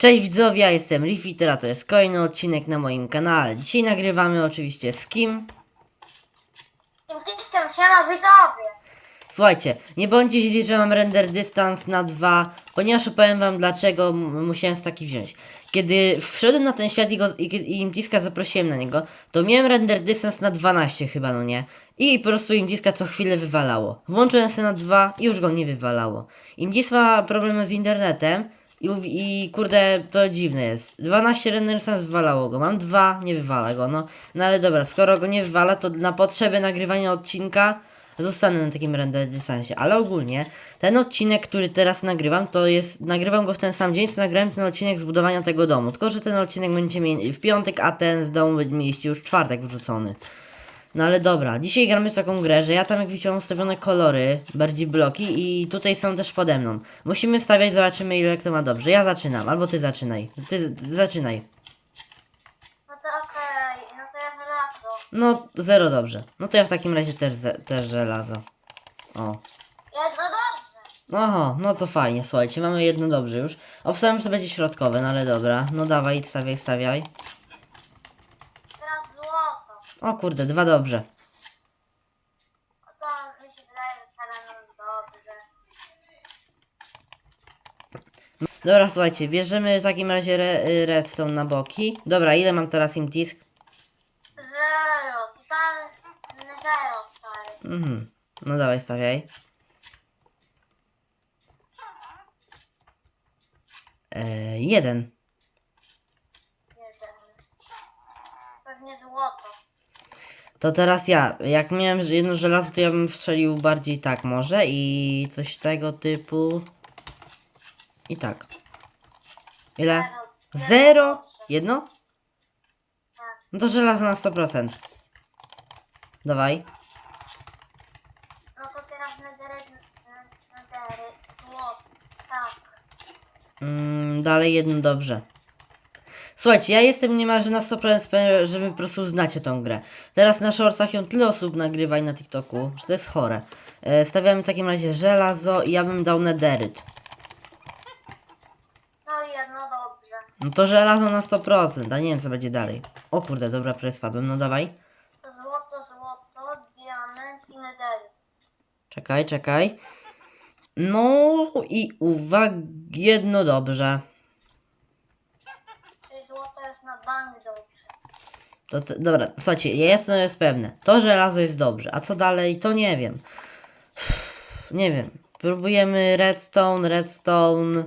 Cześć widzowie, ja jestem Rifitera, to jest kolejny odcinek na moim kanale. Dzisiaj nagrywamy oczywiście z kim? Tymczasem siema widzowie. Słuchajcie, nie bądźcie źli, że mam render dystans na 2, ponieważ opowiem wam dlaczego musiałem taki wziąć. Kiedy wszedłem na ten świat i, go, i, i Imtiska zaprosiłem na niego, to miałem render dystans na 12 chyba, no nie? I po prostu Imtiska co chwilę wywalało. Włączyłem sobie na 2 i już go nie wywalało. Imtis ma problemy z internetem i, i kurde, to dziwne jest. 12 render dystans wywalało go, mam 2, nie wywala go, no. No ale dobra, skoro go nie wywala, to na potrzeby nagrywania odcinka zostanę na takim render dystansie, ale ogólnie ten odcinek, który teraz nagrywam, to jest, nagrywam go w ten sam dzień, co nagrałem ten odcinek zbudowania tego domu, tylko że ten odcinek będziecie mieli w piątek, a ten z domu będziecie mieliście już czwartek wrzucony. No ale dobra, dzisiaj gramy w taką grę, że ja tam jak widzicie mam ustawione kolory, bardziej bloki i tutaj są też pode mną. Musimy stawiać, zobaczymy ile kto ma dobrze. Ja zaczynam, albo ty zaczynaj. Ty, ty zaczynaj. No to okej, no to ja żelazo. No, zero dobrze. No to ja w takim razie też, ze- też żelazo. O. Jedno dobrze. Oho, no to fajnie, słuchajcie, mamy jedno dobrze już. Obstawiam sobie będzie środkowe, no ale dobra. No dawaj, stawiaj, stawiaj. O kurde, dwa dobrze. To mi się wydaje, że teraz dobrze. Dobra, słuchajcie, bierzemy w takim razie re, redstone na boki. Dobra, ile mam teraz imtisk? Zero. Totalny zero stary. Mhm. No dawaj, stawiaj. Eee, jeden. Jeden. Pewnie złoto. To teraz ja. Jak miałem jedno żelazo, to ja bym strzelił bardziej tak może i coś tego typu. I tak. Ile? Zero. Jedno? Tak. No to żelazo na 100%. Dawaj. No to teraz. Tak. Mm, dalej jedno dobrze. Słuchajcie, ja jestem niemalże na 100% pewien, że wy po prostu znacie tą grę. Teraz na shortsach ją tyle osób nagrywa i na TikToku, że to jest chore. E, stawiamy w takim razie żelazo i ja bym dał nederyt. No jedno dobrze. No to żelazo na 100%, a nie wiem co będzie dalej. O kurde, dobra, prawie spadłem, no dawaj. Złoto, złoto, diament i nedery. Czekaj, czekaj. No i uwag, jedno dobrze. Na bank dobrze. To, te- dobra, słuchajcie, jedno jest pewne. To żelazo jest dobrze, a co dalej, to nie wiem. Nie wiem. Próbujemy redstone, redstone,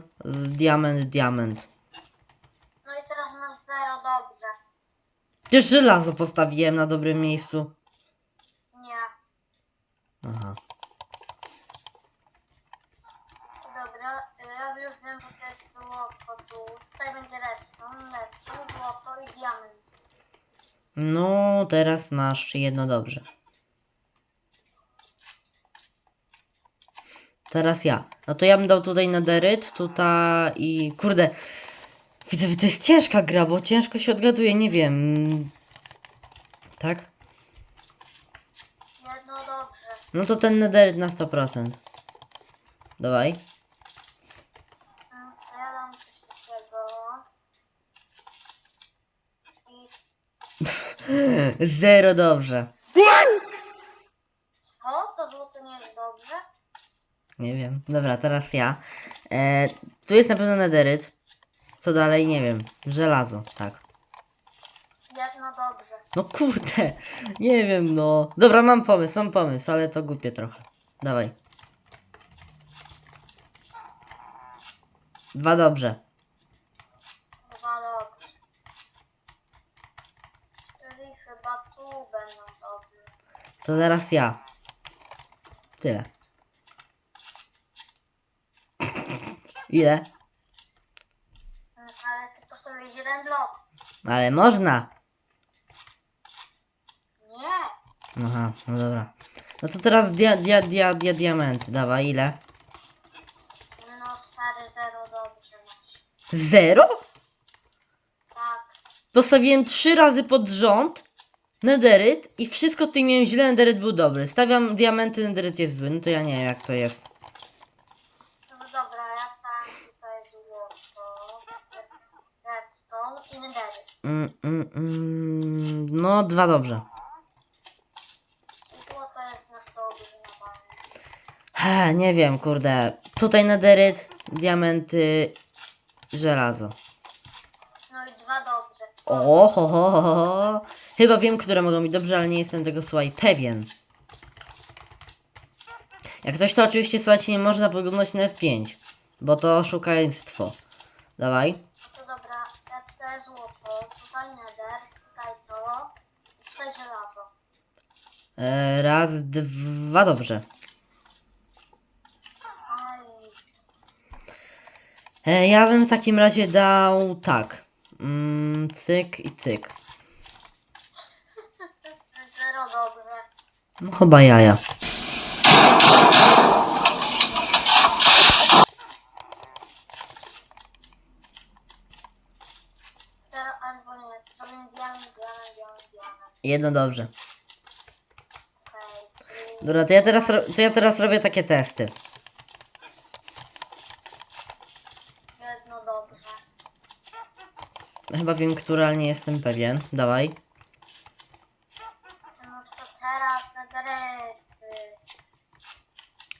diament, diament. No i teraz masz zero dobrze. Też żelazo postawiłem na dobrym miejscu. Nie. Aha. Tu. Tutaj będzie redstone, redstone, złoto i diament. No, teraz masz jedno dobrze. Teraz ja. No to ja bym dał tutaj nederyt, tutaj i kurde. Widzę, to jest ciężka gra, bo ciężko się odgaduje, nie wiem. Tak? Jedno dobrze. No to ten nederyt na 100%. Dawaj. Mm, to ja dam coś takiego. I Zero dobrze. co? To złoto nie jest dobrze? Nie wiem. Dobra, teraz ja. E, tu jest na pewno nederyt. Co dalej? Nie wiem. Żelazo, tak. Jedno dobrze. No kurde, nie wiem no. Dobra, mam pomysł, mam pomysł, ale to głupie trochę. Dawaj. Dwa dobrze. Dwa dobrze. Czyli chyba tu będą dobrze. To teraz ja. Tyle. Ile? Ale ty postawiłeś jeden blok. Ale można. Nie. Aha, no dobra. No to teraz dia, dia, dia, dia, diamenty. Dawaj, ile? No stary zero dobrze masz. Zero? Tak. Postawiłem trzy razy pod rząd nederyt i wszystko tutaj miałem źle, nederyt był dobry. Stawiam diamenty, nederyt jest zły. No to ja nie wiem jak to jest. No dobra, ja tutaj złoto. i nedery. Mm, mm, mm, no, dwa dobrze. Złoto jest na 100 normalnie. He, nie wiem, kurde. Tutaj nederyt, diamenty, żelazo. No i dwa dobrze. O, ho, ho, ho, ho. Chyba wiem, które mogą być dobrze, ale nie jestem tego, słuchaj, pewien. Jak ktoś to oczywiście, słuchajcie, nie można podglądać na F5, bo to oszukaństwo. Dawaj. No to dobra, ja tutaj złoto, tutaj neder, tutaj to i tutaj żelazo. E, raz, dwa, dobrze. Aj, E, ja bym w takim razie dał tak. Mm, cyk i cyk. zero dobrze. No chyba jaja. Zero albo nie. Jedno dobrze. Okej, Dobra, to ja teraz, ro- to ja teraz robię takie testy. jedno dobrze. Chyba wiem, który, ale nie jestem pewien. Dawaj. No to teraz.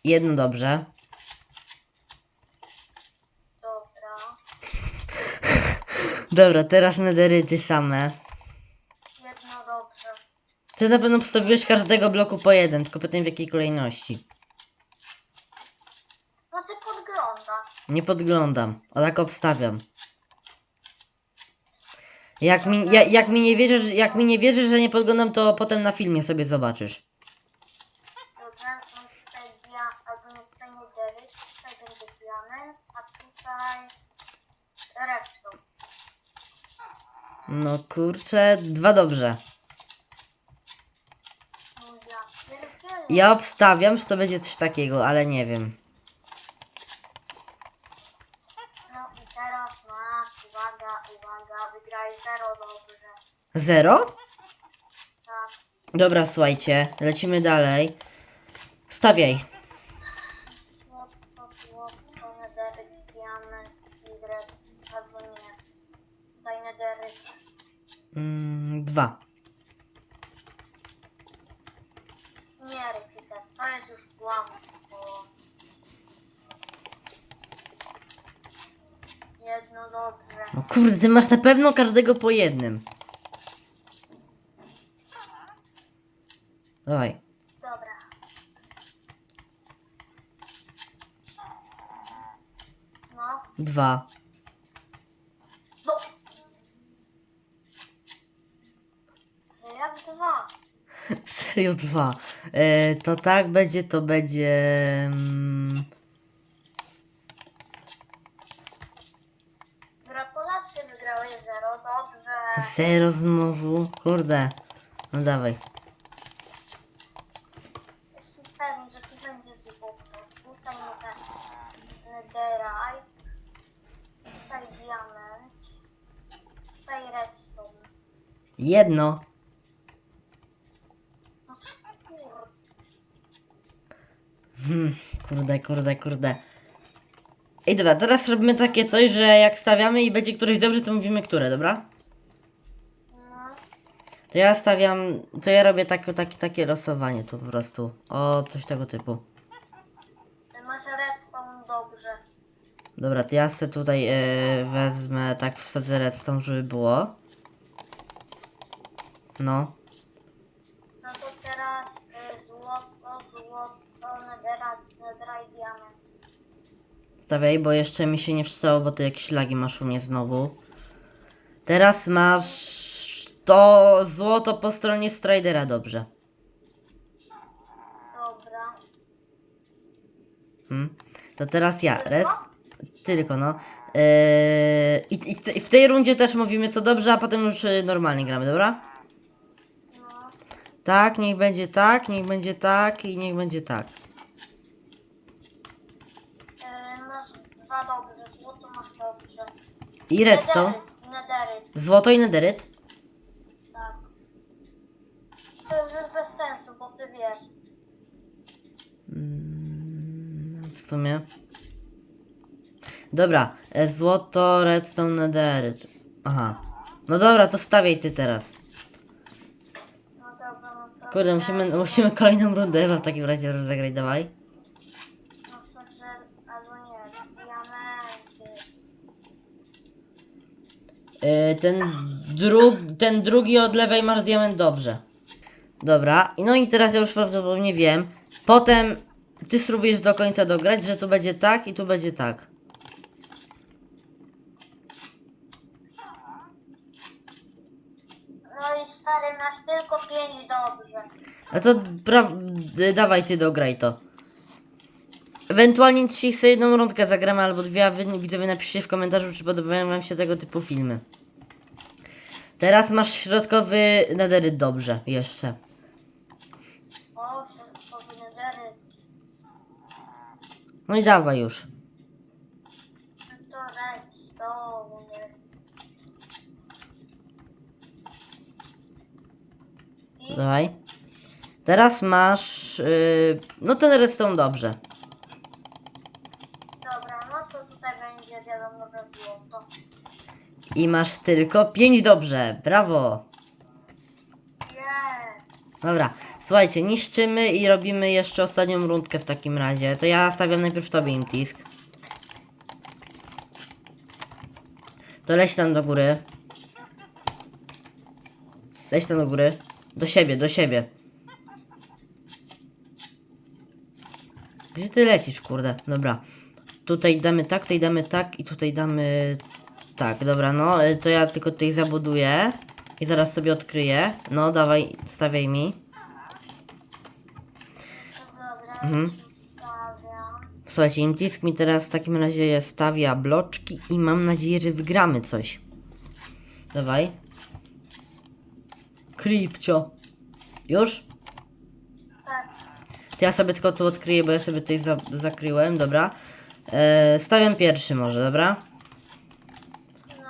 Jedno dobrze. Dobra. Dobra, teraz nederyty same. Jedno dobrze. Ty na pewno postawiłeś każdego bloku po jeden, tylko pytam w jakiej kolejności. No ty podglądasz. Nie podglądam, a tak obstawiam. Jak mi, ja, jak mi nie wierzysz, jak mi nie wierzysz, że nie podglądam, to potem na filmie sobie zobaczysz. Dobrze, no tutaj dia, albo nie tutaj będzie diament, a tutaj redstone. No kurczę, dwa dobrze. No ja pierdzielę. Ja obstawiam, że to będzie coś takiego, ale nie wiem. No i teraz masz, uwaga, uwaga, wygraj zero dobrze. Zero? Tak. Dobra, słuchajcie, lecimy dalej. Stawiaj. Złoto, złoto, nederyt, diament, tigret, albo nie. Tutaj nederyt. Mm, dwa. Nie, repeater, to jest już kłamstwo. Jedno dobrze. No kurde, ty masz na pewno każdego po jednym. Dawaj. Dobra. No, Dwa. no. Jak dwa? Serio dwa. E, to tak będzie, to będzie... Mm, Gratulacje, wygrałeś zero, dobrze. zero znowu. Kurde. No dawaj. Jestem pewny, że tu będzie złoto. Tutaj może netherite. Tutaj diament. Tutaj redstone. Jedno. No. Hmm, kurde, kurde, kurde. Ej, dobra, teraz robimy takie coś, że jak stawiamy i będzie któreś dobrze, to mówimy które, dobra? No, To ja stawiam, to ja robię takie, takie, takie losowanie tu po prostu. O, coś tego typu. ty masz redstone dobrze. Dobra, to ja sobie tutaj e, wezmę, tak wsadzę redstone, żeby było. No. No to teraz y, złoto, złoto, netherite, netherite, diament. Stawiaj, bo jeszcze mi się nie wstało, bo to jakieś lagi masz u mnie znowu. Teraz masz to złoto po stronie Stridera, dobrze. Dobra. Hmm. To teraz ja. Rest. Tylko no. Eee, i, i, w I w tej rundzie też mówimy co dobrze, a potem już y, normalnie gramy, dobra? No, Tak, niech będzie tak, niech będzie tak i niech będzie tak. y, masz dwa dobrze, złoto masz dobrze. I redstone. Nederyt, nederyt, Złoto i nederyt. tak. To już jest bez sensu, bo ty wiesz. Mm, w sumie. Dobra, e, złoto, redstone, nederyt. Aha. No dobra, to stawiaj ty teraz. No dobra, no to... Kurde, musimy, musimy kolejną rundę chyba w takim razie rozegrać, dawaj. No. Albo nie, diamenty. Yy, ten, drug, ten drugi od lewej masz diament dobrze. Dobra, i no i teraz ja już prawdopodobnie wiem. Potem ty spróbujesz do końca dograć, że tu będzie tak i tu będzie tak. No i stary, masz tylko pięć dobrze. No to pra- d- dawaj ty dograj to. Ewentualnie dzisiaj sobie jedną rundkę zagramy albo dwie, a wy widzowie napiszcie w komentarzu, czy podobają wam się tego typu filmy. Teraz masz środkowy nederyt dobrze, jeszcze. No i dawaj już. No to redstone. I Dawaj. Teraz masz. Yy, no ten redstone dobrze. dobra, no to tutaj będzie wiadomo, że złoto. I masz tylko 5 dobrze. Brawo. Jest. Dobra. Słuchajcie, niszczymy i robimy jeszcze ostatnią rundkę w takim razie. To ja stawiam najpierw tobie imtisk. To leć tam do góry. Leć tam do góry. Do siebie, do siebie. Gdzie ty lecisz, kurde? Dobra. Tutaj damy tak, tutaj damy tak i tutaj damy tak, dobra, no y, to ja tylko tutaj zabuduję i zaraz sobie odkryję. No, dawaj, stawiaj mi. Mhm. Słuchajcie, Imtisk mi teraz w takim razie stawia bloczki i mam nadzieję, że wygramy coś. Dawaj. Kripcio. Już? Tak, To ja sobie tylko tu odkryję, bo ja sobie tutaj za zakryłem, dobra. E, stawiam pierwszy może, dobra? no,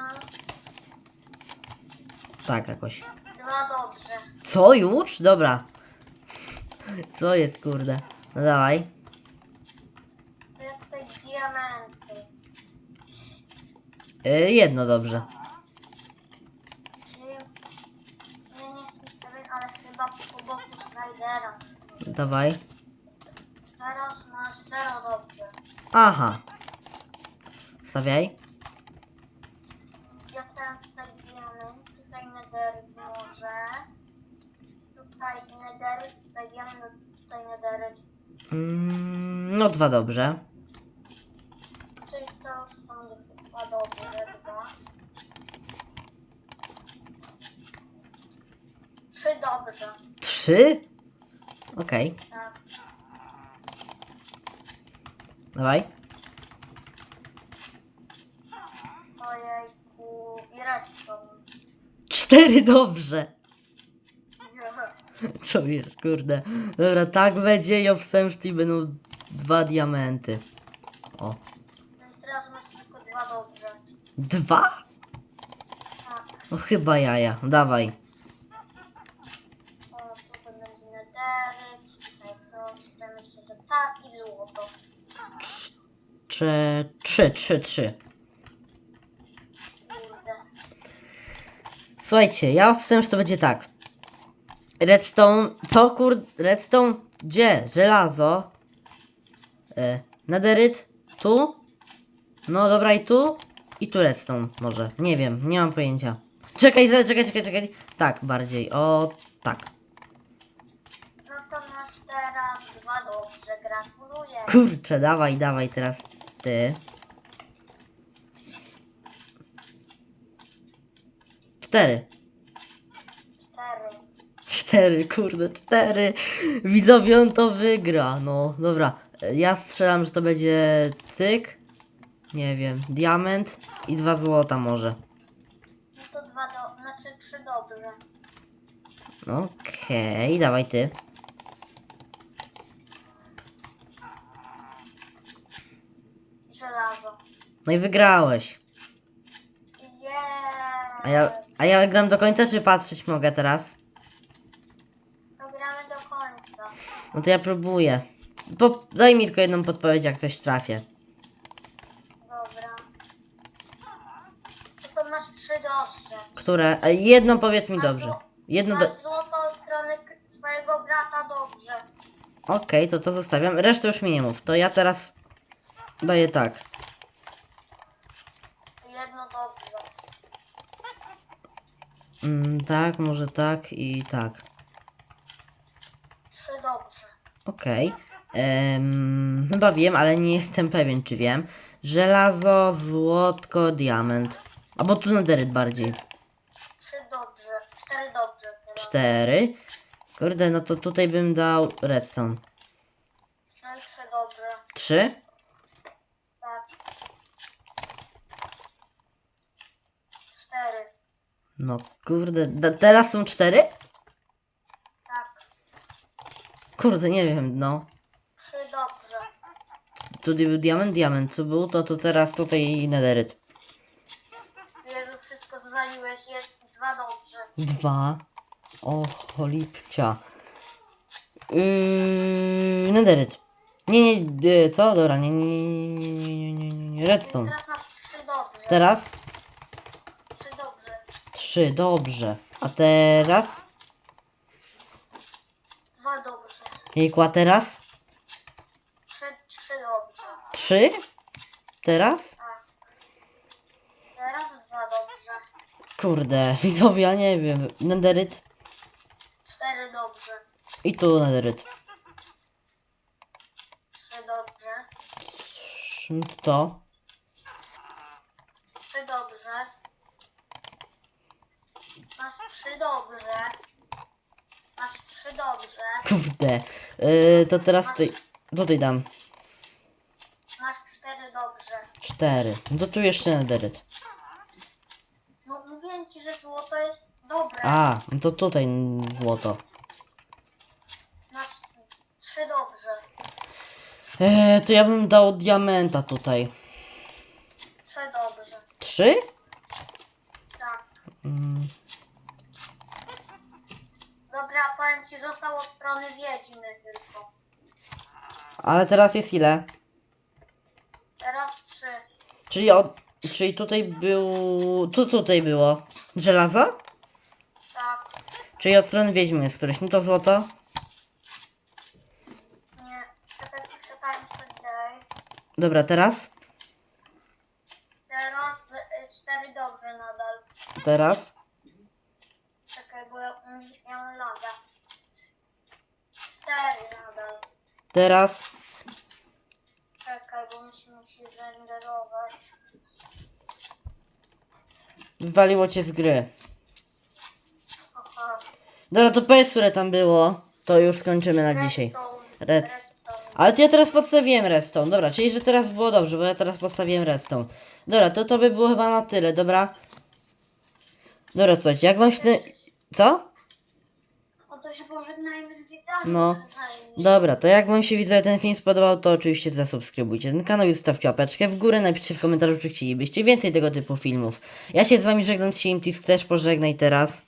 Tak, jakoś. dwa dobrze. Co, już? Dobra. Co jest, kurde? No dawaj. To tutaj diamenty. E, jedno dobrze. Czyli... Nie, nie jestem pewien, ale chyba po boku Snydera. Dawaj. Teraz masz zero dobrze. Aha. Stawiaj. Ja stawiam tutaj diament, tutaj nether może. Tutaj nether, tutaj diament, tutaj nether. Mm, no dwa dobrze. Czyli to są dwa dobre, dwa. Trzy dobrze, Trzy? Okej. tak. Dawaj. Ojejku, i redstone. Cztery dobrze. Co jest, kurde. Dobra, tak będzie i obstępstw i będą dwa diamenty. O. No teraz masz tylko dwa dobrze. Dwa? Tak. No chyba jaja. Dawaj. O, tutaj będzie nedery, tutaj to, tutaj myślę, że tak i złoto. Trzy, trzy, trzy, trzy. Słuchajcie, ja obstęp, że to będzie tak. Redstone, co kur... Redstone? Gdzie? Żelazo. E, naderyt? Tu? No dobra i tu? I tu redstone może. Nie wiem, nie mam pojęcia. Czekaj, czekaj, czekaj, czekaj. Tak, bardziej. O, tak. No to masz teraz dwa dobrze, gratuluję. Kurczę, dawaj, dawaj teraz ty. Cztery. Cztery. Cztery, kurde, cztery. Widzowie, on to wygra. No, dobra. Ja strzelam, że to będzie cyk. Nie wiem, diament i dwa złota może. No to dwa do... znaczy trzy dobrze. Okej, dawaj ty. Żelazo. No i wygrałeś. A ja, a ja gram do końca, czy patrzeć mogę teraz? To gramy do końca. No to ja próbuję. Po, daj mi tylko jedną podpowiedź, jak coś trafię. Dobra. No to masz Trzy dobrze. Które? e, Jedno powiedz mi dobrze. Jedno do... Masz złoto od strony k- swojego brata dobrze. Okej, to to zostawiam. Resztę już mi nie mów. To ja teraz daję tak. Jedno dobrze. Mm, tak, może tak i tak. Trzy dobrze. Okej. Em, chyba wiem, ale nie jestem pewien, czy wiem. Żelazo, złotko, diament. Albo tu nederyt bardziej. Trzy dobrze. Cztery dobrze teraz. Cztery. Kurde, no to tutaj bym dał redstone. I trzy dobrze. Trzy. Tak. Cztery. No kurde, da, teraz są cztery? Tak. Kurde, nie wiem, no. Trzy dobrze. Tutaj był diament, diament. Co był, to to teraz tutaj nederyt. Jezu, wszystko zwaliłeś. Jest dwa dobrze. Dwa. O, cholipcia. Yy, nederyt. Nie, nie, y, co? Dobra, nie, nie, nie, nie, nie, nie, nie, nie, redstone. Teraz masz trzy dobrze. Teraz? Trzy dobrze. A teraz? Dwa dobrze. Jejku, a teraz? Trzy, trzy dobrze. Trzy? Teraz? Teraz dwa dobrze. Kurde, widzowie, ja nie wiem. Nederyt. Cztery dobrze. I tu nederyt. Trzy dobrze. To. Trzy dobrze. Masz trzy dobrze. Masz trzy dobrze. Kurde. Yy, to teraz tutaj, tutaj dam. Masz cztery dobrze. Cztery. No to tu jeszcze nederyt. No mówiłem ci, że złoto jest dobre. A, no to tutaj złoto. Masz trzy dobrze. Eee, to ja bym dał diamenta tutaj. Trzy dobrze. Trzy? Tak. Mm, Dobra, powiem ci, został od strony wiedźmy tylko. ale teraz jest ile? Teraz trzy. Czyli od, czyli tutaj był, tu tutaj było żelazo? Tak. Czyli od strony wiedźmy jest któreś. No to złoto. Nie. Czekaj, czekaj, czekaj. Dobra, teraz? Teraz y, cztery dobrze nadal. Teraz? Czekaj, bo ja miałem laga. Cztery nadal. Teraz? Czekaj, bo mi się musi zrenderować. Wywaliło cię z gry. Aha. Dobra, to powiedz, które tam było. To już skończymy na dzisiaj. Redstone. Red. Redstone. Ale to ja teraz podstawiłem redstone. Dobra, czyli że teraz było dobrze, bo ja teraz podstawiłem redstone. Dobra, to to by było chyba na tyle, dobra? Dobra, słuchajcie, jak wam się ten... Co? To się pożegnajmy z widzami. No. Dobra, to jak wam się widzę ten film spodobał, to oczywiście zasubskrybujcie ten kanał i zostawcie łapeczkę w górę, napiszcie w komentarzu, czy chcielibyście więcej tego typu filmów. Ja się z wami żegnam, Imtis też pożegnaj teraz.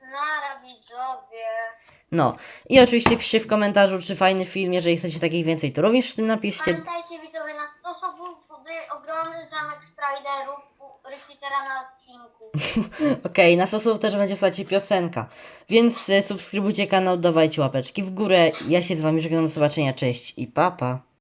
Nara widzowie. No, i oczywiście piszcie w komentarzu, czy fajny film, jeżeli chcecie takich więcej, to również w tym napiszcie. Pamiętajcie widzowie, na stosobu budy ogromny zamek Striderów u Repeatera na Okej, na stosu też będzie słuchajcie piosenka. Więc e, subskrybujcie kanał, dawajcie łapeczki w górę. Ja się z wami żegnam, do zobaczenia, cześć i papa. Pa.